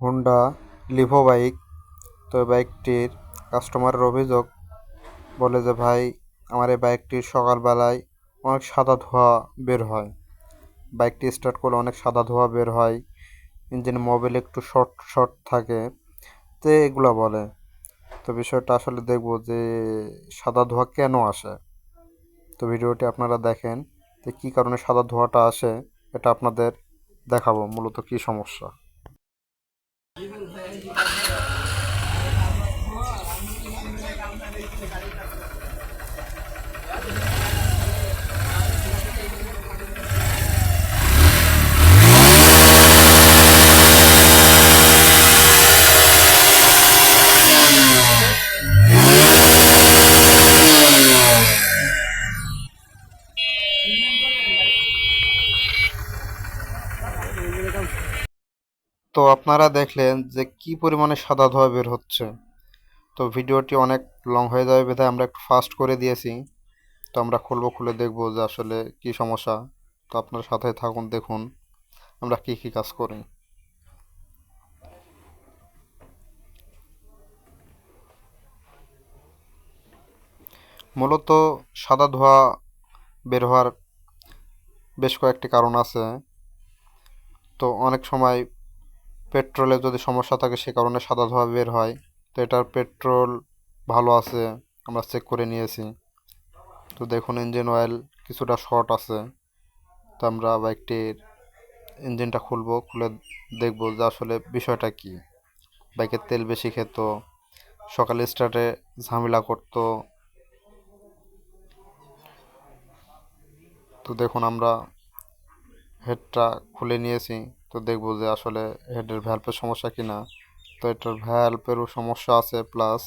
Honda Livo bike তো বাইকটির কাস্টমারের অভিযোগ বলে যে, ভাই, আমার এই বাইকটি সকালবেলায় অনেক সাদা ধোঁয়া বের হয়। বাইকটি স্টার্ট করলে অনেক সাদা ধোঁয়া বের হয় ইঞ্জিন মোবিল একটু শর্ট শর্ট থাকে। তো এগুলো বলে। তো বিষয়টা আসলে দেখব যে, সাদা ধোঁয়া কেন আসে? তো ভিডিওটি আপনারা দেখেন যে, কী কারণে সাদা ধোঁয়াটা আসে, এটা আপনাদের দেখাবো মূলত কী সমস্যা। তো আপনারা দেখলেন যে কি পরিমাণে সাদা ধোঁয়া বের হচ্ছে। তো ভিডিওটি অনেক লং হয়ে যাবে বিধায় আমরা একটু ফাস্ট করে দিয়েছি। তো আমরা খুলবো, খুলে দেখব যে আসলে কি সমস্যা। তো আপনার সাথে থাকুন, দেখুন আমরা কি কি কাজ করি। মূলত সাদা ধোঁয়া বের হওয়ার বেশ কয়েকটি কারণ আছে। তো অনেক সময় পেট্রোলে যদি সমস্যা থাকে সে কারণে সাদা ধোঁয়া বের হয়। তো এটার পেট্রোল ভালো আছে, আমরা চেক করে নিয়েছি। তো দেখুন ইঞ্জিন অয়েল কিছুটা শর্ট আছে। তো আমরা বাইকটির ইঞ্জিনটা খুলবো, খুলে দেখব যে আসলে বিষয়টা কি। বাইকের তেল বেশি খেত, সকালে স্টার্টে ঝামেলা করতো। তো দেখুন, আমরা হেডটা খুলে নিয়েছি। তো দেখব যে আসলে হেডের ভ্যালভের সমস্যা কি না তো এটার ভ্যালভেরও সমস্যা আছে প্লাস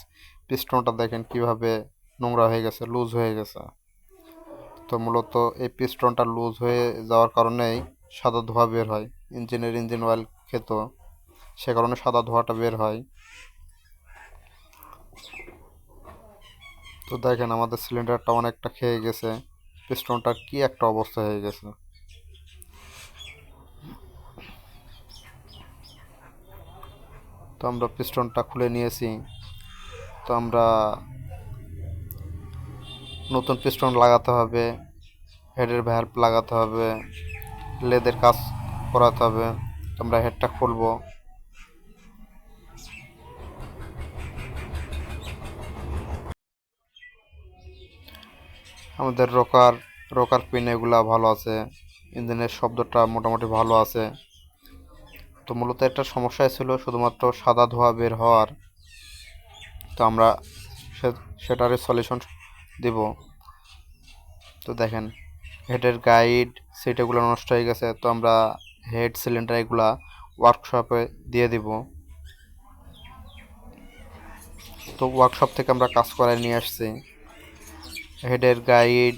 পিস্টনটা দেখেন কীভাবে নোংরা হয়ে গেছে লুজ হয়ে গেছে। তো মূলত এই পিস্টনটা লুজ হয়ে যাওয়ার কারণেই সাদা ধোঁয়া বের হয়, ইঞ্জিনের ইঞ্জিন অয়েল খেত। সে কারণে সাদা ধোঁয়াটা বের হয়। তো দেখেন আমাদের সিলিন্ডারটা অনেকটা খেয়ে গেছে পিস্টনটার কি একটা অবস্থা হয়ে গেছে। তো আমরা পিস্টনটা খুলে নিয়েছি। তো আমরা নতুন পিস্টন লাগাতে হবে হেডের ভ্যালভ লাগাতে হবে, লেদের কাজ করাতে হবে, আমরা হেডটা খুলবো। আমাদের রকার রকার পিন এগুলা ভালো আছে, ইঞ্জিনের শব্দটা মোটামুটি ভালো আছে। তো মূলত একটা সমস্যাই ছিল শুধুমাত্র সাদা ধোঁয়া বের হওয়ার। তো আমরা সে- সেটারই সলিউশন দিব। তো দেখেন হেডের গাইড সিট এগুলো নষ্ট হয়ে গেছে, তো আমরা হেড সিলিন্ডার এগুলা ওয়ার্কশপে দিয়ে দিব। তো ওয়ার্কশপ থেকে আমরা কাজ করায় নিয়ে আসছি। হেডের গাইড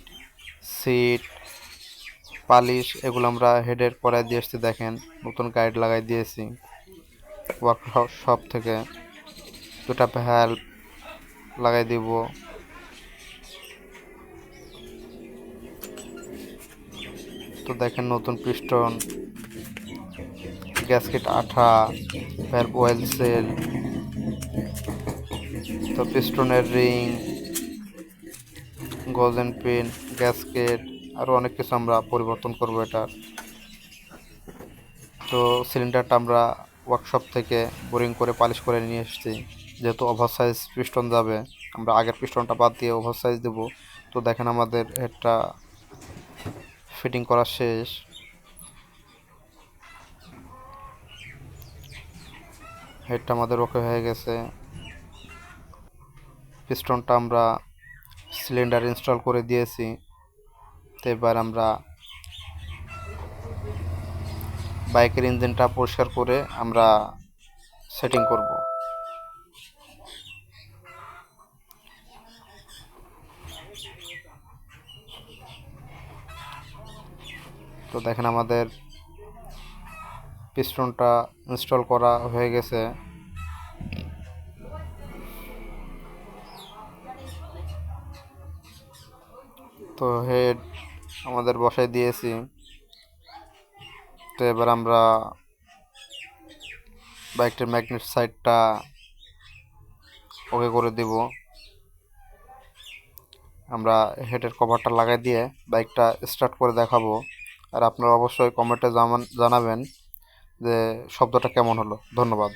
সিট পালিশ এগুলো আমরা হেডের পরে দিয়ে আসছি, দেখেন, নতুন গাইড লাগাই দিয়েছি। ওয়ার্কশপ থেকে দুটা ভ্যালভ লাগাই দিব। তো দেখেন, নতুন পিস্টন গ্যাসকেট আঠা ভ্যালভ অয়েল সেল তো পিস্টনের রিং গোল্ডেন পিন গ্যাসকেট আরও অনেক কিছু আমরা পরিবর্তন করব এটার। তো সিলিন্ডারটা আমরা ওয়ার্কশপ থেকে বোরিং করে পালিশ করে নিয়ে এসেছি। যেহেতু ওভার সাইজ পিস্টন যাবে, আমরা আগের পিস্টনটা বাদ দিয়ে ওভার সাইজ দেবো। তো দেখেন আমাদের হেডটা ফিটিং করা শেষ। হেডটা আমাদের ওকে হয়ে গেছে। পিস্টনটা আমরা সিলিন্ডার ইনস্টল করে দিয়েছি। তো এবার আমরা বাইকের ইঞ্জিনটা পরিষ্কার করে আমরা সেটিং করব। তো দেখেন আমাদের পিস্টনটা ইনস্টল করা হয়ে গেছে। তো হেড আমাদের বসাই দিয়েছি। তো এবার আমরা বাইকটির ম্যাগনেট সাইডটা ওকে করে দিব। আমরা হেডের কভারটা লাগাই দিয়ে বাইকটা স্টার্ট করে দেখাবো। আর আপনারা অবশ্যই কমেন্টে জানাবেন যে শব্দটা কেমন হলো। ধন্যবাদ।